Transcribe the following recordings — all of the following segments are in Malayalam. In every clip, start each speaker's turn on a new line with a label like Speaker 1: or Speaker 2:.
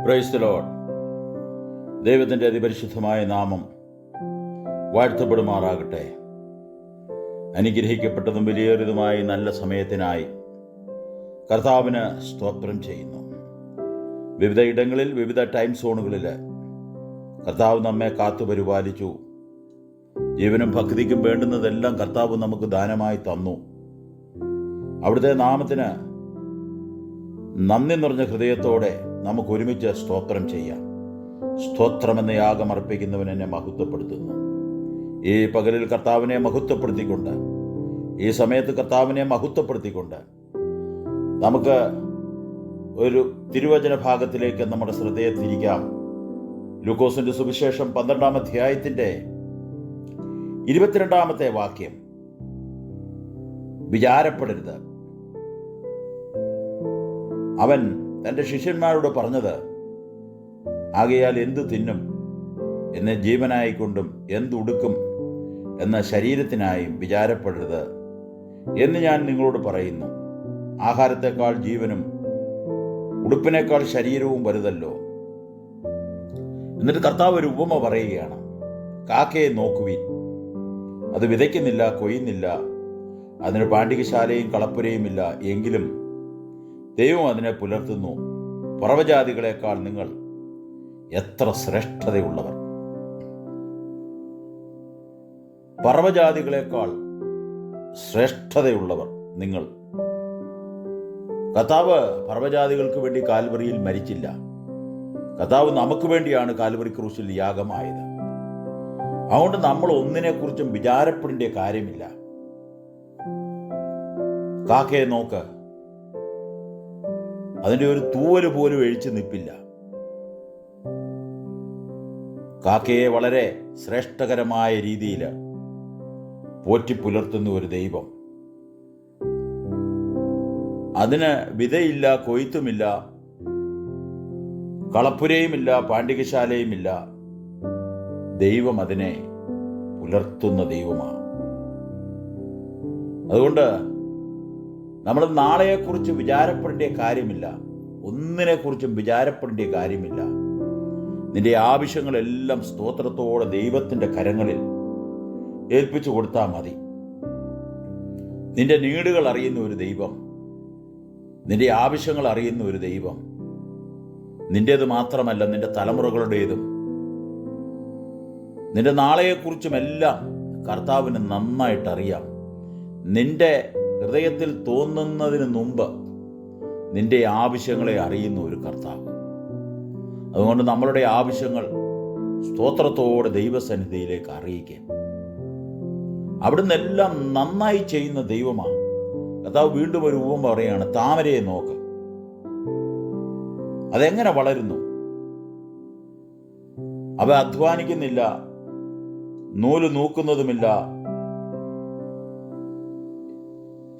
Speaker 1: പ്രൈസ് ദൈവത്തിന്റെ അതിപരിശുദ്ധമായ നാമം വാഴ്ത്തപ്പെടുമാറാകട്ടെ. അനുഗ്രഹിക്കപ്പെട്ടതും വിലയേറിയതുമായി നല്ല സമയത്തിനായി കർത്താവിന് സ്തോത്രം ചെയ്യുന്നു. വിവിധ ഇടങ്ങളിൽ വിവിധ ടൈം സോണുകളിൽ കർത്താവ് നമ്മെ കാത്തു പരിപാലിച്ചു. ജീവനും ഭക്തിക്കും വേണ്ടുന്നതെല്ലാം കർത്താവ് നമുക്ക് ദാനമായി തന്നു. അവിടുത്തെ നാമത്തിന് നന്ദി നിറഞ്ഞ ഹൃദയത്തോടെ നമുക്ക് ഒരുമിച്ച് സ്തോത്രം ചെയ്യാം. സ്തോത്രമെന്ന യാഗം അർപ്പിക്കുന്നവൻ എന്നെ മഹത്വപ്പെടുത്തുന്നു. ഈ പകലിൽ കർത്താവിനെ മഹത്വപ്പെടുത്തിക്കൊണ്ട് ഈ സമയത്ത് കർത്താവിനെ മഹത്വപ്പെടുത്തിക്കൊണ്ട് നമുക്ക് ഒരു തിരുവചന ഭാഗത്തിലേക്ക് നമ്മുടെ ശ്രദ്ധയെ തിരിക്കാം. ലൂക്കോസിന്റെ സുവിശേഷം പന്ത്രണ്ടാം അധ്യായത്തിന്റെ ഇരുപത്തിരണ്ടാമത്തെ വാക്യം. വിചാരപ്പെടരുത്. അവൻ തന്റെ ശിഷ്യന്മാരോട് പറഞ്ഞത് ആകയാൽ എന്തു തിന്നും എന്നെ ജീവനായിക്കൊണ്ടും എന്തുടുക്കും എന്ന ശരീരത്തിനായും വിചാരപ്പെടരുത് എന്ന് ഞാൻ നിങ്ങളോട് പറയുന്നു. ആഹാരത്തെക്കാൾ ജീവനും ഉടുപ്പിനേക്കാൾ ശരീരവും വലുതല്ലോ. എന്നിട്ട് കർത്താവ് ഒരു ഉപമ പറയുകയാണ് കാക്കയെ നോക്കുവിൻ. അത് വിതയ്ക്കുന്നില്ല കൊയ്യുന്നില്ല. അതിന് പാണ്ഡികശാലയും കളപ്പുരയും ഇല്ല എങ്കിലും ദൈവം അതിനെ പുലർത്തുന്നു. പറവജാതികളെക്കാൾ നിങ്ങൾ എത്ര ശ്രേഷ്ഠതയുള്ളവർ. പറവജാതികളെക്കാൾ ശ്രേഷ്ഠതയുള്ളവർ നിങ്ങൾ. കഥാവ് പർവജാതികൾക്ക് വേണ്ടി കാൽവറിയിൽ മരിച്ചില്ല. കഥാവ് നമുക്ക് വേണ്ടിയാണ് കാൽവറി ക്രൂശിൽ യാഗമായത്. അതുകൊണ്ട് നമ്മൾ ഒന്നിനെക്കുറിച്ചും വിചാരപ്പെടേണ്ട കാര്യമില്ല. കാക്കയെ നോക്ക്. അതിന്റെ ഒരു തൂവൽ പോലും എഴിച്ചു നിൽപ്പില്ല കാക്കയെ വളരെ ശ്രേഷ്ഠകരമായ രീതിയിൽ പോറ്റി പുലർത്തുന്ന ഒരു ദൈവം. അതിന് വിതയില്ല കൊയ്ത്തുമില്ല കളപ്പുരയുമില്ല പാണ്ഡികശാലയുമില്ല. ദൈവം അതിനെ പുലർത്തുന്ന ദൈവമാണ്. അതുകൊണ്ട് നമ്മൾ നാളെയെക്കുറിച്ച് വിചാരപ്പെടേണ്ട കാര്യമില്ല. ഒന്നിനെക്കുറിച്ചും വിചാരപ്പെടേണ്ട കാര്യമില്ല. നിന്റെ ആവശ്യങ്ങളെല്ലാം സ്തോത്രത്തോടെ ദൈവത്തിന്റെ കരങ്ങളിൽ ഏൽപ്പിച്ചു കൊടുത്താൽ മതി. നിന്റെ നീടുകൾ അറിയുന്ന ഒരു ദൈവം നിന്റെ ആവശ്യങ്ങൾ അറിയുന്ന ഒരു ദൈവം നിന്റേത് മാത്രമല്ല നിന്റെ തലമുറകളുടേതും. നിന്റെ നാളെയെക്കുറിച്ചും എല്ലാം കർത്താവിന് നന്നായിട്ടറിയാം. നിന്റെ ഹൃദയത്തിൽ തോന്നുന്നതിന് മുമ്പ് നിന്റെ ആവശ്യങ്ങളെ അറിയുന്ന ഒരു കർത്താവ്. അതുകൊണ്ട് നമ്മളുടെ ആവശ്യങ്ങൾ സ്തോത്രത്തോടെ ദൈവസന്നിധിയിലേക്ക് അറിയിക്കുക അവിടുന്ന് എല്ലാം നന്നായി ചെയ്യുന്ന ദൈവമാണ്. കർത്താവ് വീണ്ടും ഒരു ഉപമ പറയുകയാണ് താമരയെ നോക്ക്. അതെങ്ങനെ വളരുന്നു? അവ അധ്വാനിക്കുന്നില്ല നൂൽ നൂക്കുന്നതുമില്ല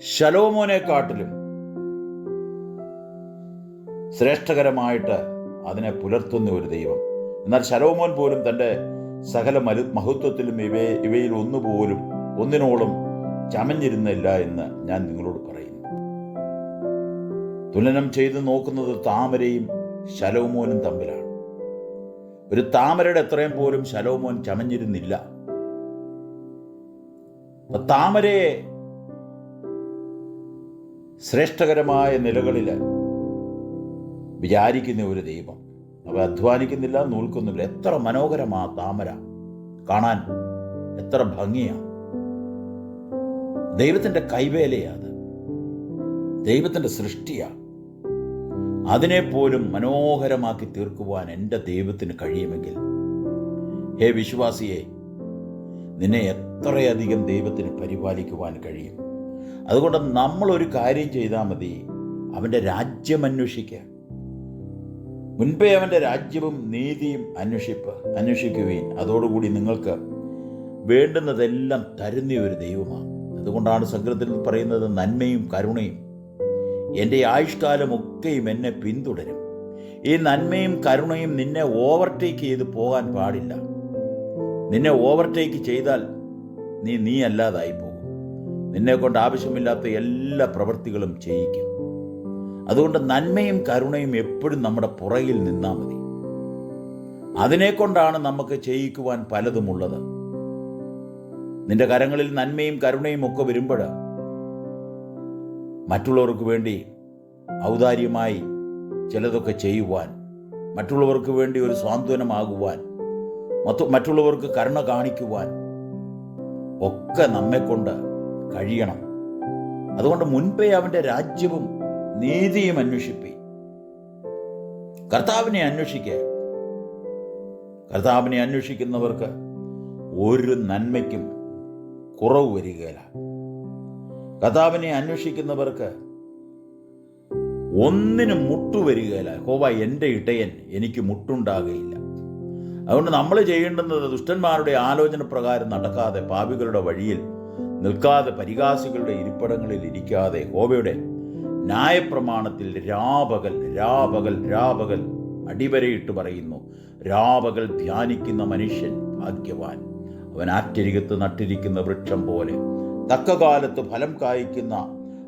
Speaker 1: ശലോമോനെക്കാട്ടിലും ശ്രേഷ്ഠകരമായിട്ട് അതിനെ പുലർത്തുന്ന ഒരു ദൈവം. എന്നാൽ ശലോമോൻ പോലും തന്റെ സകല മരു മഹത്വത്തിലും ഇവയെ ഇവയിൽ ഒന്നുപോലും ഒന്നിനോളം ചമഞ്ഞിരുന്നില്ല എന്ന് ഞാൻ നിങ്ങളോട് പറയുന്നു. തുലനം ചെയ്തു നോക്കുന്നത് താമരയും ശലോമോനും തമ്മിലാണ്. ഒരു താമരയുടെ എത്രയും പോലും ശലോമോൻ ചമഞ്ഞിരുന്നില്ല. താമരയെ ശ്രേഷ്ഠകരമായ നിലകളിൽ വിചാരിക്കുന്ന ഒരു ദൈവം. അവ അധ്വാനിക്കുന്നില്ല നൂൽക്കുന്നില്ല. എത്ര മനോഹരമാ താമര. കാണാൻ എത്ര ഭംഗിയാ. ദൈവത്തിന്റെ കൈവേലയാ അത്. ദൈവത്തിന്റെ സൃഷ്ടിയാ. അതിനെപ്പോലും മനോഹരമാക്കി തീർക്കുവാൻ എന്റെ ദൈവത്തിന് കഴിയുമെങ്കിൽ ഹേ വിശ്വാസിയെ നിന്നെ എത്രയധികം ദൈവത്തിന് പരിപാലിക്കുവാൻ കഴിയും? അതുകൊണ്ട് നമ്മൾ ഒരു കാര്യം ചെയ്താൽ മതി. അവന്റെ രാജ്യം അന്വേഷിക്കുക. മുൻപേ അവന്റെ രാജ്യവും നീതിയും അന്വേഷിപ്പ് അന്വേഷിക്കുകയും അതോടുകൂടി നിങ്ങൾക്ക് വേണ്ടുന്നതെല്ലാം തരുന്ന ഒരു ദൈവമാണ്. അതുകൊണ്ടാണ് സംഗ്രഹത്തിൽ പറയുന്നത് നന്മയും കരുണയും. എന്റെ ആയുഷ്കാലമൊക്കെയും എന്നെ പിന്തുടരും. ഈ നന്മയും കരുണയും നിന്നെ ഓവർടേക്ക് ചെയ്ത് പോകാൻ പാടില്ല. നിന്നെ ഓവർടേക്ക് ചെയ്താൽ നീ നീ അല്ലാതായി പോകും നിന്നെ കൊണ്ട് ആവശ്യമില്ലാത്ത എല്ലാ പ്രവൃത്തികളും ചെയ്യിക്കും. അതുകൊണ്ട് നന്മയും കരുണയും എപ്പോഴും നമ്മുടെ പുറകിൽ നിന്നാൽ മതി. അതിനെക്കൊണ്ടാണ് നമുക്ക് ചെയ്യിക്കുവാൻ പലതുമുള്ളത് നിന്റെ കരങ്ങളിൽ നന്മയും കരുണയും ഒക്കെ വരുമ്പോൾ മറ്റുള്ളവർക്ക് വേണ്ടി ഔദാര്യമായി ചിലതൊക്കെ ചെയ്യുവാൻ മറ്റുള്ളവർക്ക് വേണ്ടി ഒരു സ്വാന്തനമാകുവാൻ മറ്റു മറ്റുള്ളവർക്ക് കരുണ കാണിക്കുവാൻ ഒക്കെ നമ്മെക്കൊണ്ട് കഴിയണം. അതുകൊണ്ട് മുൻപേ അവന്റെ രാജ്യവും നീതിയും അന്വേഷിപ്പി. കർത്താവിനെ അന്വേഷിക്കുക കർത്താവിനെ അന്വേഷിക്കുന്നവർക്ക് ഒരു നന്മയ്ക്കും കുറവ് വരികയില്ല. കർത്താവിനെ അന്വേഷിക്കുന്നവർക്ക് ഒന്നിനും മുട്ടുവരികയില്ല ഹോവ എന്റെ ഇടയൻ എനിക്ക് മുട്ടുണ്ടാകുകയില്ല അതുകൊണ്ട് നമ്മൾ ചെയ്യേണ്ടുന്നത് ദുഷ്ടന്മാരുടെ ആലോചന പ്രകാരം നടക്കാതെ പാപികളുടെ വഴിയിൽ നിൽക്കാതെ പരിഹാസികളുടെ ഇരിപ്പിടങ്ങളിൽ ഇരിക്കാതെ ഹോബയുടെ ന്യായപ്രമാണത്തിൽ രാപകൽ രാപകൽ രാപകൽ അടിവരയിട്ട് പറയുന്നു. രാപകൽ ധ്യാനിക്കുന്ന മനുഷ്യൻ ഭാഗ്യവാൻ. അവൻ ആറ്റരികത്ത് നട്ടിരിക്കുന്ന വൃക്ഷം പോലെ തക്ക കാലത്ത് ഫലം കായ്ക്കുന്ന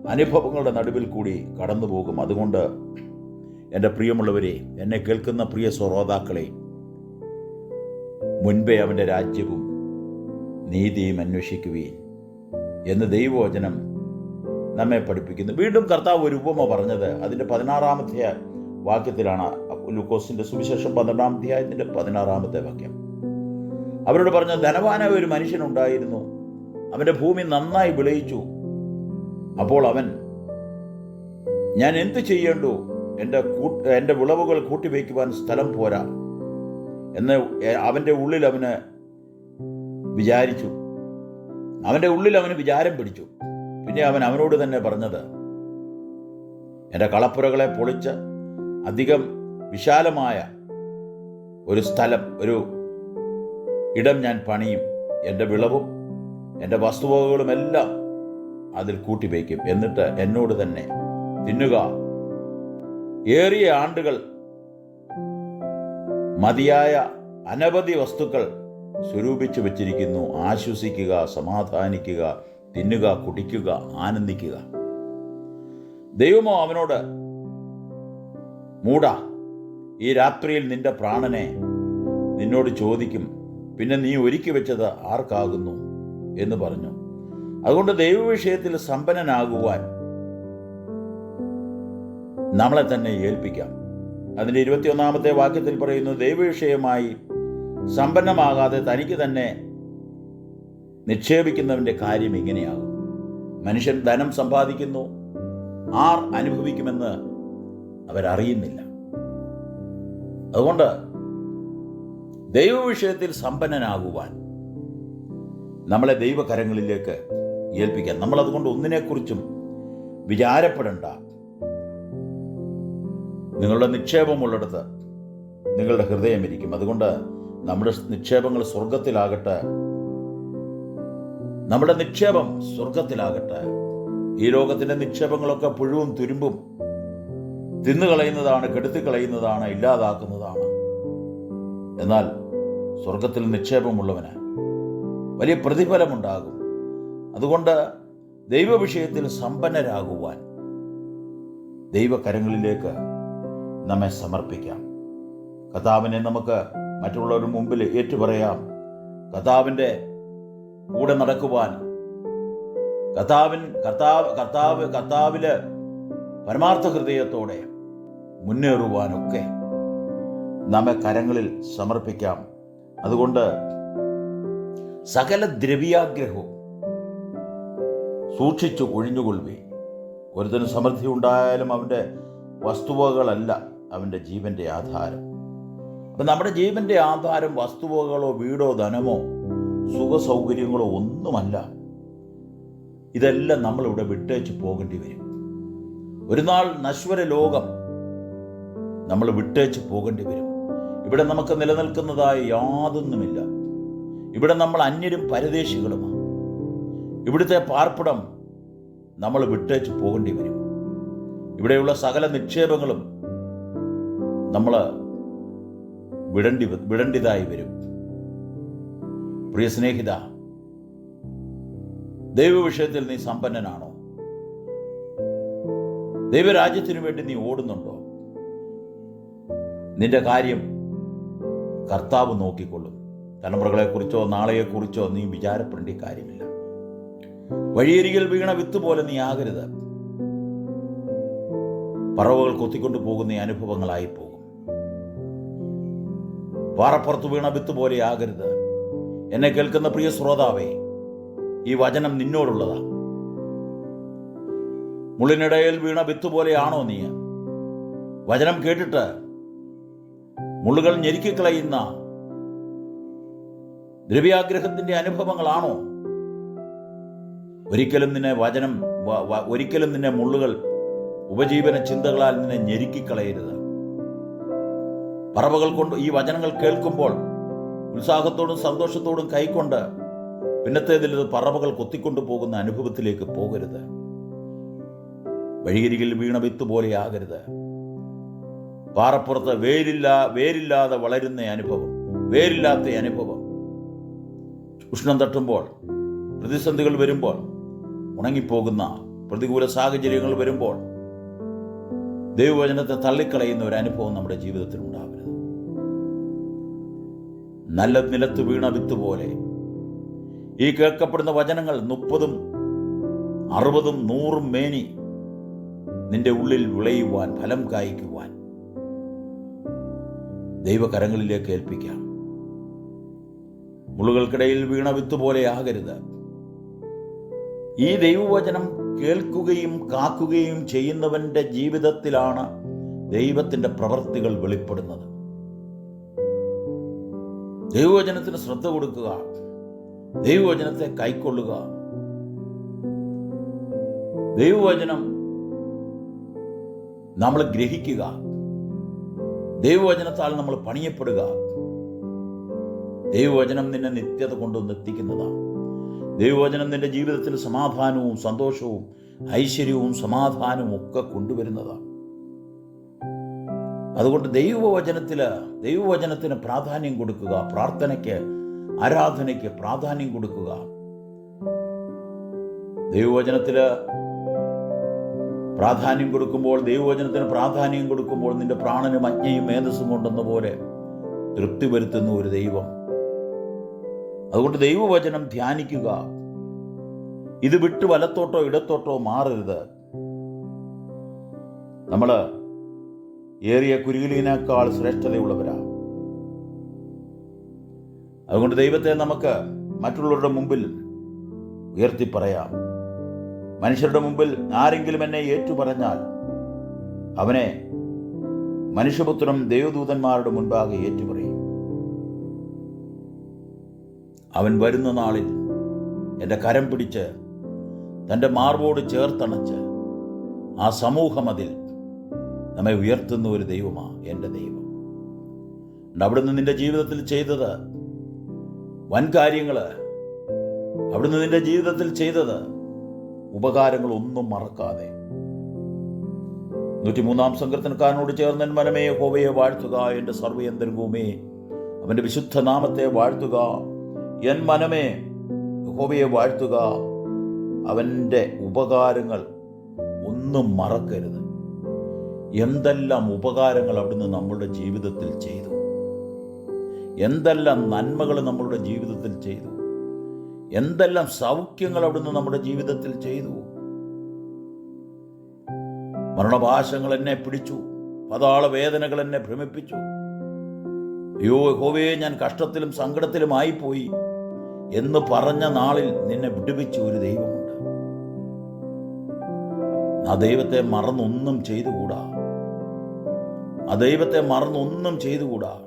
Speaker 1: അനുഭവങ്ങളുടെ നടുവിൽ കൂടി കടന്നു പോകും അതുകൊണ്ട് എന്റെ പ്രിയമുള്ളവരെ എന്നെ കേൾക്കുന്ന പ്രിയ ശ്രോതാക്കളെ മുൻപേ അവന്റെ രാജ്യവും നീതിയും അന്വേഷിക്കുകയും എന്ന് ദൈവവചനം നമ്മെ പഠിപ്പിക്കുന്നു. വീണ്ടും കർത്താവ് ഒരു ഉപമ പറഞ്ഞത് അതിന്റെ പതിനാറാമത്തെ വാക്യത്തിലാണ്. ലൂക്കോസിന്റെ സുവിശേഷം പന്ത്രണ്ടാം അധ്യായത്തിന്റെ പതിനാറാമത്തെ വാക്യം. അവരോട് പറഞ്ഞ ധനവാനായ ഒരു മനുഷ്യനുണ്ടായിരുന്നു അവന്റെ ഭൂമി നന്നായി വിളയിച്ചു. അപ്പോൾ അവൻ ഞാൻ എന്ത് ചെയ്യേണ്ടു? എന്റെ എന്റെ വിളവുകൾ കൂട്ടിവയ്ക്കുവാൻ സ്ഥലം പോരാ എന്ന് അവന്റെ ഉള്ളിൽ അവന് വിചാരിച്ചു. അവന്റെ ഉള്ളിൽ അവന് വിചാരം പിടിച്ചു. പിന്നെ അവൻ അവനോട് തന്നെ പറഞ്ഞത് എന്റെ കളപ്പുരകളെ പൊളിച്ച് അധികം വിശാലമായ ഒരു സ്ഥലം ഒരു ഇടം ഞാൻ പണിയും. എന്റെ വിളവും എന്റെ വസ്തുവകകളും എല്ലാം അതിൽ കൂട്ടിവയ്ക്കും എന്നിട്ട് എന്നോട് തന്നെ തിന്നുക. ഏറിയ ആണ്ടുകൾ മതിയായ അനവധി വസ്തുക്കൾ സ്വരൂപിച്ചു വച്ചിരിക്കുന്നു. ആശ്വസിക്കുക സമാധാനിക്കുക തിന്നുക കുടിക്കുക ആനന്ദിക്കുക. ദൈവമോ അവനോട് മൂടാ ഈ രാത്രിയിൽ നിന്റെ പ്രാണനെ നിന്നോട് ചോദിക്കും പിന്നെ നീ ഒരുക്കി വെച്ചത് ആർക്കാകുന്നു? എന്ന് പറഞ്ഞു. അതുകൊണ്ട് ദൈവവിഷയത്തിൽ സമ്പന്നനാകുവാൻ നമ്മളെ തന്നെ ഏൽപ്പിക്കാം. അതിന്റെ ഇരുപത്തിയൊന്നാമത്തെ വാക്യത്തിൽ പറയുന്നു ദൈവവിഷയമായി സമ്പന്നമാകാതെ തനിക്ക് തന്നെ നിക്ഷേപിക്കുന്നവന്റെ കാര്യം ഇങ്ങനെയാകും. മനുഷ്യൻ ധനം സമ്പാദിക്കുന്നു ആർ അനുഭവിക്കുമെന്ന് അവരറിയുന്നില്ല. അതുകൊണ്ട് ദൈവവിഷയത്തിൽ സമ്പന്നനാകുവാൻ നമ്മളെ ദൈവകരങ്ങളിലേക്ക് ഏൽപ്പിക്കാം നമ്മൾ അതുകൊണ്ട് ഒന്നിനെക്കുറിച്ചും വിചാരപ്പെടേണ്ട. നിങ്ങളുടെ നിക്ഷേപമുള്ളിടത്ത് നിങ്ങളുടെ ഹൃദയം ഇരിക്കും. അതുകൊണ്ട് നമ്മുടെ നിക്ഷേപങ്ങൾ സ്വർഗത്തിലാകട്ടെ നമ്മുടെ നിക്ഷേപം സ്വർഗത്തിലാകട്ടെ ഈ ലോകത്തിന്റെ നിക്ഷേപങ്ങളൊക്കെ പുഴുവും തുരുമ്പും തിന്നുകളയുന്നതാണ് കെടുത്തിക്കളയുന്നതാണ് ഇല്ലാതാക്കുന്നതാണ്. എന്നാൽ സ്വർഗത്തിൽ നിക്ഷേപമുള്ളവന് വലിയ പ്രതിഫലമുണ്ടാകും. അതുകൊണ്ട് ദൈവവിഷയത്തിൽ സമ്പന്നരാകുവാൻ ദൈവകരങ്ങളിലേക്ക് നമ്മെ സമർപ്പിക്കാം. കഥാവിനെ നമുക്ക് മറ്റുള്ളവരുടെ മുമ്പിൽ ഏറ്റുപറയാം. കഥാവിന്റെ കൂടെ നടക്കുവാൻ. കർത്താവിൻ കർത്താവ് കർത്താവ് കർത്താവിൽ പരമാർത്ഥ ഹൃദയത്തോടെ മുന്നേറുവാനൊക്കെ നമ്മെ കരങ്ങളിൽ സമർപ്പിക്കാം. അതുകൊണ്ട് സകല ദ്രവ്യാഗ്രഹവും സൂക്ഷിച്ചു ഒഴിഞ്ഞുകൊള്ളുവേ ഒരുത്തന് സമൃദ്ധി ഉണ്ടായാലും അവന്റെ വസ്തുവകളല്ല അവന്റെ ജീവന്റെ ആധാരം. അപ്പം നമ്മുടെ ജീവന്റെ ആധാരം വസ്തുവകകളോ വീടോ ധനമോ സുഖസൗകര്യങ്ങളോ ഒന്നുമല്ല. ഇതെല്ലാം നമ്മളിവിടെ വിട്ടേച്ച് പോകേണ്ടി വരും. ഒരു നാൾ നശ്വര ലോകം നമ്മൾ വിട്ടേച്ച് പോകേണ്ടി വരും. ഇവിടെ നമുക്ക് നിലനിൽക്കുന്നതായി യാതൊന്നുമില്ല. ഇവിടെ നമ്മൾ അന്യരും പരദേശികളുമാണ്. ഇവിടുത്തെ പാർപ്പിടം നമ്മൾ വിട്ടേച്ച് പോകേണ്ടി വരും. ഇവിടെയുള്ള സകല നിക്ഷേപങ്ങളും നമ്മൾ വിടണ്ടി വിടണ്ടിതായി വരും. പ്രിയ സ്നേഹിത ദൈവവിഷയത്തിൽ നീ സമ്പന്നനാണോ? ദൈവരാജ്യത്തിനു വേണ്ടി നീ ഓടുന്നുണ്ടോ? നിന്റെ കാര്യം കർത്താവ് നോക്കിക്കൊള്ളും. തലമുറകളെക്കുറിച്ചോ നാളെയെക്കുറിച്ചോ നീ വിചാരപ്പെടേണ്ട കാര്യമില്ല. വഴിയരികിൽ വീണ വിത്ത് പോലെ നീ ആകരുത്. പറവുകൾ കൊത്തിക്കൊണ്ടു പോകുന്ന അനുഭവങ്ങളായി പോകും പാറപ്പുറത്ത് വീണ വിത്ത് പോലെ ആകരുത്. എന്നെ കേൾക്കുന്ന പ്രിയ ശ്രോതാവേ ഈ വചനം നിന്നോടുള്ളതാ. മുള്ളിനിടയിൽ വീണ വിത്ത് പോലെയാണോ നീ? വചനം കേട്ടിട്ട് മുള്ളുകൾ ഞെരുക്കിക്കളയുന്ന ദ്രവ്യാഗ്രഹത്തിന്റെ അനുഭവങ്ങളാണോ? ഒരിക്കലും നിന്നെ വചനം ഒരിക്കലും നിന്നെ മുള്ളുകൾ ഉപജീവന ചിന്തകളാൽ നിന്നെ ഞെരുക്കിക്കളയരുത്. പറവകൾ കൊണ്ട് ഈ വചനങ്ങൾ കേൾക്കുമ്പോൾ ഉത്സാഹത്തോടും സന്തോഷത്തോടും കൈക്കൊണ്ട് പിന്നത്തേതിൽ ഇത് പറവകൾ കൊത്തിക്കൊണ്ടു പോകുന്ന അനുഭവത്തിലേക്ക് പോകരുത്. വഴിയരികിൽ വീണ വിത്ത് പോലെയാകരുത് പാറപ്പുറത്ത് വേരില്ല വേരില്ലാതെ വളരുന്ന അനുഭവം വേരില്ലാത്ത അനുഭവം. ഉഷ്ണം തട്ടുമ്പോൾ പ്രതിസന്ധികൾ വരുമ്പോൾ ഉണങ്ങിപ്പോകുന്ന പ്രതികൂല സാഹചര്യങ്ങൾ വരുമ്പോൾ ദൈവവചനത്തെ തള്ളിക്കളയുന്ന ഒരു അനുഭവം നമ്മുടെ ജീവിതത്തിൽ ഉണ്ടാവരുത് നല്ല നിലത്ത് വീണ വിത്ത് പോലെ ഈ കേൾക്കപ്പെടുന്ന വചനങ്ങൾ മുപ്പതും അറുപതും നൂറും മേനി നിന്റെ ഉള്ളിൽ വിളയുവാൻ ഫലം കായ്ക്കുവാൻ ദൈവകരങ്ങളിലേക്ക് ഏൽപ്പിക്കാം. മുളുകൾക്കിടയിൽ വീണ വിത്ത് പോലെ ആകരുത്. ഈ ദൈവവചനം കേൾക്കുകയും കാക്കുകയും ചെയ്യുന്നവന്റെ ജീവിതത്തിലാണ് ദൈവത്തിന്റെ പ്രവൃത്തികൾ വെളിപ്പെടുന്നത്. ദൈവവചനത്തിന് ശ്രദ്ധ കൊടുക്കുക. ദൈവവചനത്തെ കൈക്കൊള്ളുക. ദൈവവചനം നമ്മൾ ഗ്രഹിക്കുക. ദൈവവചനത്താൽ നമ്മൾ പണിയപ്പെടുക. ദൈവവചനം നിന്നെ നിത്യത കൊണ്ടുവന്ന് എത്തിക്കുന്നതാണ് ദൈവവചനം നിന്റെ ജീവിതത്തിൽ സമാധാനവും സന്തോഷവും ഐശ്വര്യവും സമാധാനവും ഒക്കെ കൊണ്ടുവരുന്നതാണ് അതുകൊണ്ട് ദൈവവചനത്തിൽ ദൈവവചനത്തിന് പ്രാധാന്യം കൊടുക്കുക പ്രാർത്ഥനയ്ക്ക് ആരാധനയ്ക്ക് പ്രാധാന്യം കൊടുക്കുക. ദൈവവചനത്തിൽ പ്രാധാന്യം കൊടുക്കുമ്പോൾ ദൈവവചനത്തിന് പ്രാധാന്യം കൊടുക്കുമ്പോൾ നിന്റെ പ്രാണനും അജ്ഞയും മേധസ്സും കൊണ്ടെന്ന പോലെ തൃപ്തി വരുത്തുന്ന ഒരു ദൈവം. അതുകൊണ്ട് ദൈവവചനം ധ്യാനിക്കുക. ഇത് വിട്ട് വലത്തോട്ടോ ഇടത്തോട്ടോ മാറരുത്. നമ്മൾ ഏറിയ കുരുകിലിനേക്കാൾ ശ്രേഷ്ഠതയുള്ളവരാ. അതുകൊണ്ട് ദൈവത്തെ നമുക്ക് മറ്റുള്ളവരുടെ മുമ്പിൽ ഉയർത്തി പറയാം മനുഷ്യരുടെ മുമ്പിൽ ആരെങ്കിലും എന്നെ ഏറ്റുപറഞ്ഞാൽ അവനെ മനുഷ്യപുത്രനും ദൈവദൂതന്മാരുടെ മുൻപാകെ ഏറ്റുപറയും. അവൻ വരുന്ന നാളിൽ എന്റെ കരം പിടിച്ച് തന്റെ മാർബോട് ചേർത്തണച്ച് ആ സമൂഹം അതിൽ നമ്മെ ഉയർത്തുന്ന ഒരു ദൈവമാ എന്റെ ദൈവം. അവിടുന്ന് നിന്റെ ജീവിതത്തിൽ ചെയ്തത് വൻ കാര്യങ്ങൾ അവിടുന്ന് നിന്റെ ജീവിതത്തിൽ ചെയ്തത് ഉപകാരങ്ങൾ ഒന്നും മറക്കാതെ. നൂറ്റിമൂന്നാം സങ്കീർത്തനക്കാരനോട് ചേർന്നൻ മനമേ ഹോവയെ വാഴ്ത്തുക എന്റെ സർവയന്തരംഗവുമേ അവന്റെ വിശുദ്ധ നാമത്തെ വാഴ്ത്തുക എൻ മനമേ ഹോവയെ വാഴ്ത്തുക. അവന്റെ ഉപകാരങ്ങൾ ഒന്നും മറക്കരുത്. എന്തെല്ലാം ഉപകാരങ്ങൾ അവിടുന്ന് നമ്മളുടെ ജീവിതത്തിൽ ചെയ്തു? എന്തെല്ലാം നന്മകൾ നമ്മളുടെ ജീവിതത്തിൽ ചെയ്തു? എന്തെല്ലാം സൗഖ്യങ്ങൾ അവിടുന്ന് നമ്മുടെ ജീവിതത്തിൽ ചെയ്തു? മരണപാശങ്ങൾ എന്നെ പിടിച്ചു. പതാള വേദനകൾ എന്നെ ഭ്രമിപ്പിച്ചു. അയ്യോ ഹോവേ ഞാൻ കഷ്ടത്തിലും സങ്കടത്തിലുമായിപ്പോയി എന്ന് പറഞ്ഞ നാളിൽ നിന്നെ വിടുവിച്ച ഒരു ദൈവമുണ്ട്. ആ ദൈവത്തെ മറന്നൊന്നും ചെയ്തുകൂടാ. ആ ദൈവത്തെ മറന്നൊന്നും ചെയ്തുകൂടാ.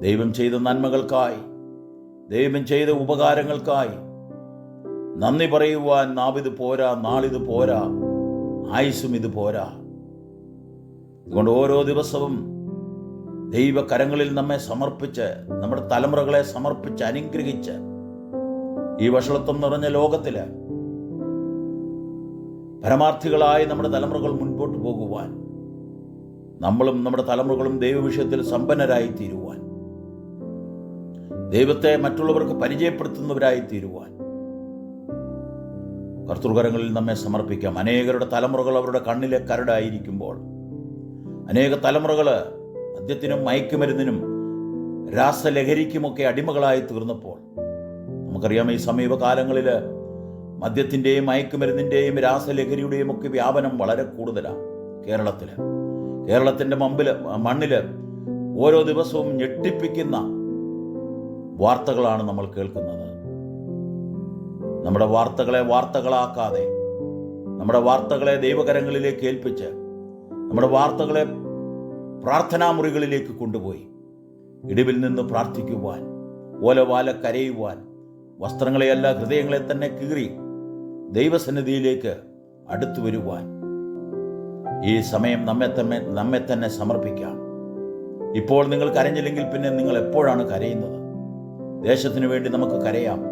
Speaker 1: ദൈവം ചെയ്ത നന്മകൾക്കായി ദൈവം ചെയ്ത ഉപകാരങ്ങൾക്കായി നന്ദി പറയുവാൻ നാവിത് പോരാ നാളിത് പോരാ ആയുസും ഇത് പോരാ. അതുകൊണ്ട് ഓരോ ദിവസവും ദൈവകരങ്ങളിൽ നമ്മെ സമർപ്പിച്ച് നമ്മുടെ തലമുറകളെ സമർപ്പിച്ച് അനുഗ്രഹിച്ച് ഈ വഷളത്വം നിറഞ്ഞ ലോകത്തിൽ പരമാർത്ഥികളായി നമ്മുടെ തലമുറകൾ മുൻപോട്ട് പോകുവാൻ നമ്മളും നമ്മുടെ തലമുറകളും ദൈവവിഷയത്തിൽ സമ്പന്നരായി തീരുവാൻ ദൈവത്തെ മറ്റുള്ളവർക്ക് പരിചയപ്പെടുത്തുന്നവരായി തീരുവാൻ കർത്തൃകരങ്ങളിൽ നമ്മെ സമർപ്പിക്കാം. അനേകരുടെ തലമുറകൾ അവരുടെ കണ്ണിലെ കരടായിരിക്കുമ്പോൾ അനേക തലമുറകൾ മദ്യത്തിനും മയക്കുമരുന്നിനും രാസലഹരിക്കുമൊക്കെ അടിമകളായി തീർന്നപ്പോൾ നമുക്കറിയാം ഈ സമീപകാലങ്ങളിൽ മദ്യത്തിന്റെയും മയക്കുമരുന്നിന്റെയും രാസലഹരിയുടെയും ഒക്കെ വ്യാപനം വളരെ കൂടുതലാണ് കേരളത്തിൽ കേരളത്തിന്റെ മമ്പിൽ മണ്ണിൽ ഓരോ ദിവസവും ഞെട്ടിപ്പിക്കുന്ന വാർത്തകളാണ് നമ്മൾ കേൾക്കുന്നത്. നമ്മുടെ വാർത്തകളെ വാർത്തകളാക്കാതെ നമ്മുടെ വാർത്തകളെ ദൈവകരങ്ങളിലേക്ക് ഏൽപ്പിച്ച് നമ്മുടെ വാർത്തകളെ പ്രാർത്ഥനാ മുറികളിലേക്ക് കൊണ്ടുപോയി. ഇടിവിൽ നിന്ന് പ്രാർത്ഥിക്കുവാൻ ഓലവാല കരയുവാൻ വസ്ത്രങ്ങളെയല്ല ഹൃദയങ്ങളെ തന്നെ കീറി ദൈവസന്നിധിയിലേക്ക് അടുത്തു വരുവാൻ ഈ സമയം നമ്മെ തന്നെ നമ്മെ തന്നെ സമർപ്പിക്കാം. ഇപ്പോൾ നിങ്ങൾ കരഞ്ഞില്ലെങ്കിൽ പിന്നെ നിങ്ങൾ എപ്പോഴാണ് കരയുന്നത്? ദേശത്തിനു വേണ്ടി നമുക്ക് കരയാം.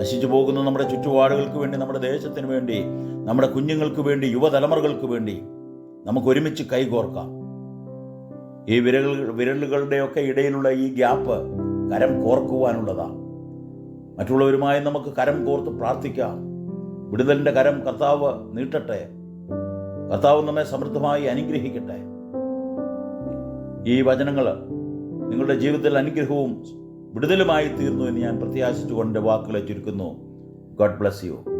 Speaker 1: നശിച്ചു പോകുന്ന നമ്മുടെ ചുറ്റുപാടുകൾക്ക് വേണ്ടി നമ്മുടെ ദേശത്തിന് വേണ്ടി നമ്മുടെ കുഞ്ഞുങ്ങൾക്ക് വേണ്ടി യുവതലമുറകൾക്ക് വേണ്ടി നമുക്ക് ഒരുമിച്ച് കൈകോർക്കാം. ഈ വിരൽ വിരലുകളുടെയൊക്കെ ഇടയിലുള്ള ഈ ഗ്യാപ്പ് കരം കോർക്കുവാനുള്ളതാണ് മറ്റുള്ളവരുമായി നമുക്ക് കരം കോർത്ത് പ്രാർത്ഥിക്കാം. വിടുതലിന്റെ കരം കർത്താവ് നീട്ടട്ടെ. കർത്താവ് നമ്മെ സമൃദ്ധമായി അനുഗ്രഹിക്കട്ടെ. ഈ വചനങ്ങൾ നിങ്ങളുടെ ജീവിതത്തിൽ അനുഗ്രഹവും വിടുതലുമായി തീർന്നു എന്ന് ഞാൻ പ്രത്യാശിച്ചുകൊണ്ട് വാക്കുകളെ ചുരുക്കുന്നു. God bless you